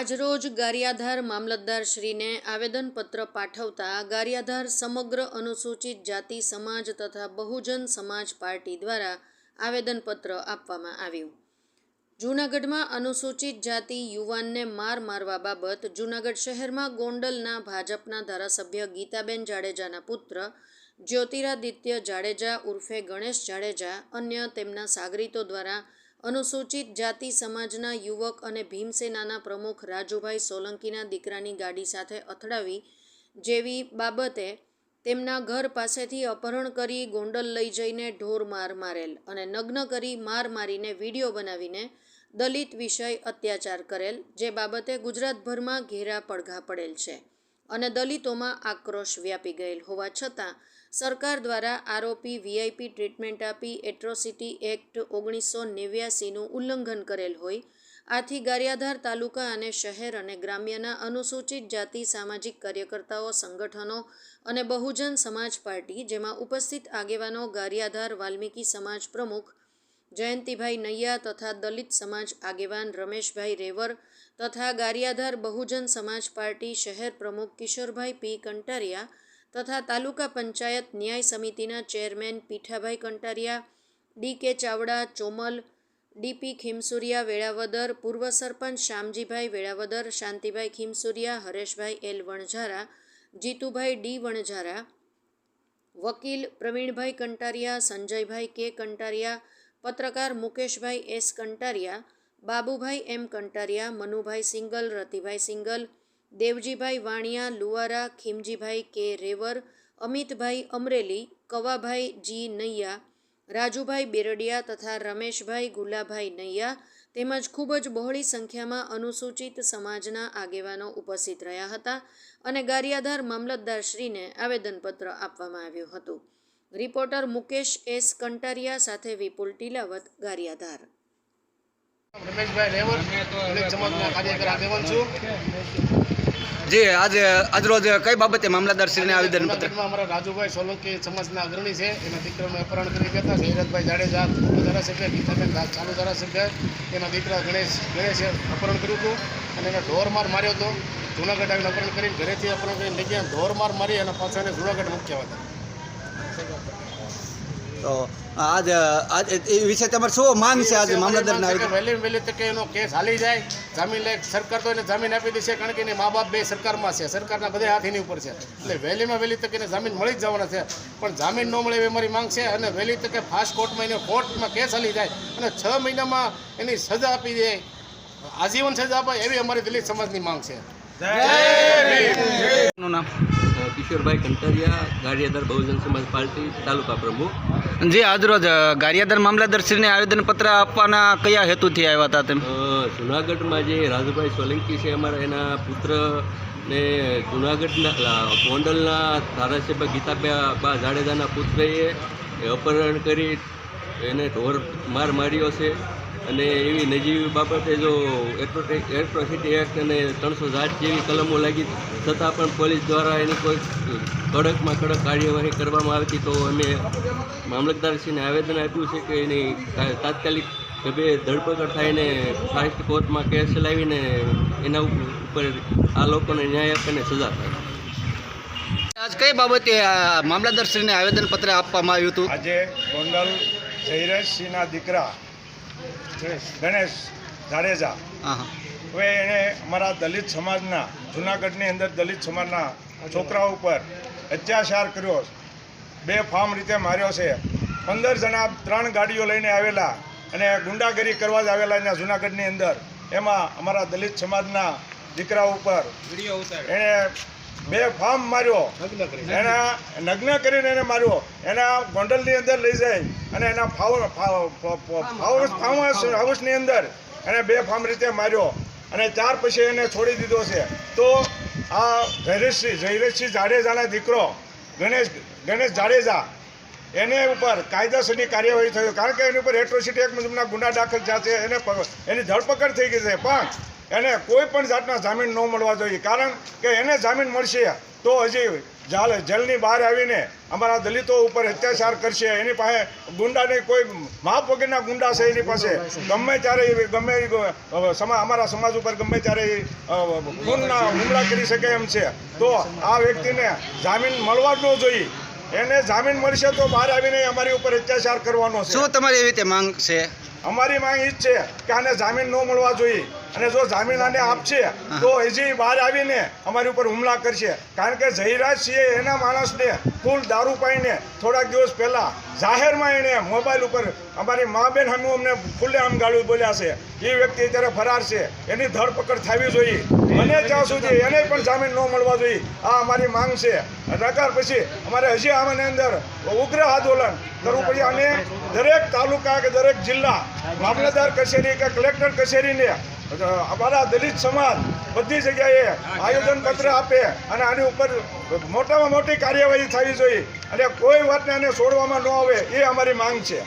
આજરોજ ગારિયાધાર મામલતદારશ્રીને આવેદનપત્ર પાઠવતા ગારિયાધાર સમગ્ર અનુસૂચિત જાતિ, સમાજ તથા બહુજન સમાજ પાર્ટી દ્વારા આવેદનપત્ર આપવામાં આવ્યું. જૂનાગઢમાં અનુસૂચિત જાતિ યુવાનને માર મારવા બાબત જૂનાગઢ શહેરમાં ગોંડલના ભાજપના ધારાસભ્ય ગીતાબેન જાડેજાના પુત્ર જ્યોતિરાદિત્ય જાડેજા ઉર્ફે ગણેશ જાડેજા અન્ય તેમના સાગરીતો દ્વારા અનુસૂચિત જાતિ સમાજના યુવક અને ભીમસેનાના પ્રમુખ રાજુભાઈ સોલંકીના દીકરાની ગાડી સાથે અથડાવી જેવી બાબતે તેમના ઘર પાસેથી અપહરણ કરી ગોંડલ લઈ જઈને ઢોર માર મારેલ અને નગ્ન કરી માર મારીને વીડિયો બનાવીને દલિત વિષય અત્યાચાર કરેલ, જે બાબતે ગુજરાતભરમાં ઘેરા પડઘા પડેલ છે અને દલિતોમાં આક્રોશ વ્યાપી ગયેલ હોવા છતાં સરકાર દ્વારા આરોપી વીઆઈપી ટ્રીટમેન્ટ આપી એટ્રોસિટી એક્ટ ઓગણીસો નેવ્યાસીનું ઉલ્લંઘન કરેલ હોય. આથી ગારિયાધાર તાલુકા અને શહેર અને ગ્રામ્યના અનુસૂચિત જાતિ, સામાજિક કાર્યકર્તાઓ, સંગઠનો અને બહુજન સમાજ પાર્ટી, જેમાં ઉપસ્થિત આગેવાનો ગારિયાધાર વાલ્મીકી સમાજ પ્રમુખ, જયંતિભાઈ નૈયા તથા દલિત સમાજ આગેવાન રમેશભાઈ રેવર તથા ગારિયાધાર બહુજન સમાજ પાર્ટી શહેર પ્રમુખ કિશોરભાઈ પી કંટારિયા તથા તાલુકા પંચાયત ન્યાય સમિતિના chairman Pithabhai Kantariya, D K Chavda, Chomal DP Khimsuriya, Velavadar, પૂર્વ સરપંચ શ્યામજીભાઈ વેળાવદર, શાંતિભાઈ ખીમસુરિયા, હરેશભાઈ એલ વણઝારા, જીતુભાઈ ડી વણઝારા, વકીલ પ્રવીણભાઈ કંટારિયા, સંજયભાઈ કે કંટારિયા, પત્રકાર Mukeshbhai S Kantariya, Babubhai M Kantariya, Manubhai Singal, Ratibhai Singal Devjibhai Vaniya, Luvara, Khimjibhai K Revar, Amitbhai Amreli, કવાભાઈ જી નૈયા, રાજુભાઈ બેરડિયા તથા રમેશભાઈ ગુલાભાઈ નૈયા તેમજ ખૂબ જ બહોળી સંખ્યામાં અનુસૂચિત સમાજના આગેવાનો ઉપસ્થિત રહ્યા હતા અને ગારિયાધાર મામલતદારશ્રીને આવેદનપત્ર આપવામાં આવ્યું હતું. રિપોર્ટર મુકેશ એસ કંટારિયા સાથે વિપુલ ટીલાવત, ગારિયાધાર. રમેશભાઈ રેવર સમાજના કાર્યકર આગેવાન છું. જી આજે આજરોજ કઈ બાબતે મામલતદારશ્રીને આવેદનપત્ર અમારા રાજુભાઈ સોલંકી સમાજના અગ્રણી છે. એના દીકરાનું અપહરણ કરી ગયા હતા. જયરાજભાઈ જાડેજા ધારાસભ્ય ગીતાબેન ચાલુ ધારાસભ્ય. એના દીકરા ગણેશ ગણેશે અપહરણ કર્યું હતું અને એને ઢોરમાર માર્યો હતો. જૂનાગઢ આવીને અપહરણ કરીને ઘરેથી અપહરણ કરીને લઈ ગયા. ઢોરમાર મારી અને પાછા એને જૂનાગઢ મૂક્યા હતા. તો આજ આજ એ વિશે તમારે શું માંગ છે આજે મામલતદારને આવેદન વહેલી વહેલી તકે એનો કેસ હાલી જાય. જામીન લાયક સરકાર તો એને જામીન આપી દેશે કારણ કે એની મા બાપ બે સરકારમાં છે. સરકારના બધા હાથ એની ઉપર છે. એટલે વહેલીમાં વહેલી તકે એને જામીન મળી જ જવાના છે. પણ જામીન ન મળે એવી મારી માંગ છે અને વહેલી તકે ફાસ્ટ કોર્ટમાં એને કોર્ટમાં કેસ હાલી જાય અને છ મહિનામાં એની સજા આપી દે. આજીવન સજા અપાય એવી અમારી દલિત સમાજની માંગ છે. નું નામ? કિશોરભાઈ કંટારિયા ગાડિયાદાર બહુજન સમાજ પાર્ટી તાલુકા પ્રમુખ. જી, આજરોજ ગારિયાદર મામલતદારશ્રીને આવેદનપત્ર આપવાના કયા હેતુથી આવ્યા હતા તેમ? જુનાગઢમાં જે રાજુભાઈ સોલંકી છે, અમારા એના પુત્ર ને જુનાગઢના ગોંડલના ધારાસભ્ય ગીતાબા જાડેજાના પુત્રએ અપહરણ કરી, એને ઢોર માર માર્યો છે. અને એવી નજીવી બાબતે જો એટ્રોસિટી એક્ટ અને ત્રણસો સાત જેવી કલમો લાગી છતાં પણ પોલીસ દ્વારા એની કોઈ કડકમાં કડક કાર્યવાહી કરવામાં આવતી તો અમે મામલતદારશ્રીને આવેદન આપ્યું છે કે એની તાત્કાલિક કે બે ધરપકડ થઈને ફાસ્ટ કોર્ટમાં કેસ ચલાવીને એના ઉપર આ લોકોને ન્યાય આપીને સજા થાય. આજ કઈ બાબતે આ મામલતદારશ્રીને આવેદનપત્ર આપવામાં આવ્યું હતું? આજે ગોંડલ જયરાજસિંહના દીકરા ગણેશ જાડેજા. હવે એણે અમારા દલિત સમાજના જુનાગઢની અંદર દલિત સમાજના છોકરાઓ ઉપર અત્યાચાર કર્યો. બે ફાર્મ રીતે માર્યો છે. પંદર જણા ત્રણ ગાડીઓ લઈને આવેલા અને ગુંડાગીરી કરવા જ આવેલા એના જુનાગઢની અંદર. એમાં અમારા દલિત સમાજના દીકરા ઉપર એણે બે ફાર્મ માર્યો. એના નગ્ન કરીને એને માર્યો. એના ગોંડલની અંદર લઈ જાય અને એના ફાઉસ હાઉસની અંદર એને બે ફાર્મ રીતે માર્યો. અને ત્યાર પછી એને છોડી દીધો છે. તો આ જયરેશસિંહ જયરેશસિંહ જાડેજાના દીકરો ગણેશ ગણેશ જાડેજા એને ઉપર કાયદેસરની કાર્યવાહી થઈ કારણ કે એની ઉપર એટ્રોસિટી એક મુજબના ગુના દાખલ થયા છે. એને એની ધરપકડ થઈ ગઈ છે. પણ એને કોઈ પણ જાતના જામીન ન મળવા જોઈએ. કારણ કે એને જામીન મળશે તો હજી જાલ, જેલની બહાર આવીને અમારા દલિતો ઉપર અત્યાચાર કરશે. એની પાસે ગુંડાની કોઈ માપ વગરના ગુંડા છે એની પાસે. ગમે ત્યારે ગમે અમારા સમાજ ઉપર ગમે ત્યારે ખૂનના હુમલા કરી શકે એમ છે. તો આ વ્યક્તિને જામીન મળવા જ ન જોઈએ. એને જામીન મળશે તો બહાર આવીને અમારી ઉપર અત્યાચાર કરવાનો છે. શું તમારી એવી રીતે માંગ છે? અમારી માંગ ઈ જ છે કે આને જામીન ન મળવા જોઈએ. અને જો જામીન આને આપશે તો હજી બહાર આવીને અમારી ઉપર હુમલા કરશે. કારણ કે જયરાજ સિંહે એના માણસને ફૂલ દારૂ પાઈને થોડાક દિવસ પહેલાં જાહેરમાં એણે મોબાઈલ ઉપર અમારી મા બેન સામે અમને ખુલ્લે આમ ગાળું બોલ્યા છે. એ વ્યક્તિ અત્યારે ફરાર છે. એની ધરપકડ થવી જોઈએ. અને ત્યાં સુધી એને પણ જામીન ન મળવા જોઈએ. આ અમારી માંગ છે. નકાર પછી અમારે હજી આમાંની અંદર ઉગ્ર આંદોલન કરવું પડે અને દરેક તાલુકા કે દરેક જિલ્લા મામલતદાર કચેરી કે કલેક્ટર કચેરીને અમારા દલિત સમાજ બધી જગ્યાએ આયોજન પત્ર આપે અને આની ઉપર મોટામાં મોટી કાર્યવાહી થવી જોઈએ. અને કોઈ વાતને આને છોડવામાં ન આવે એ અમારી માંગ છે.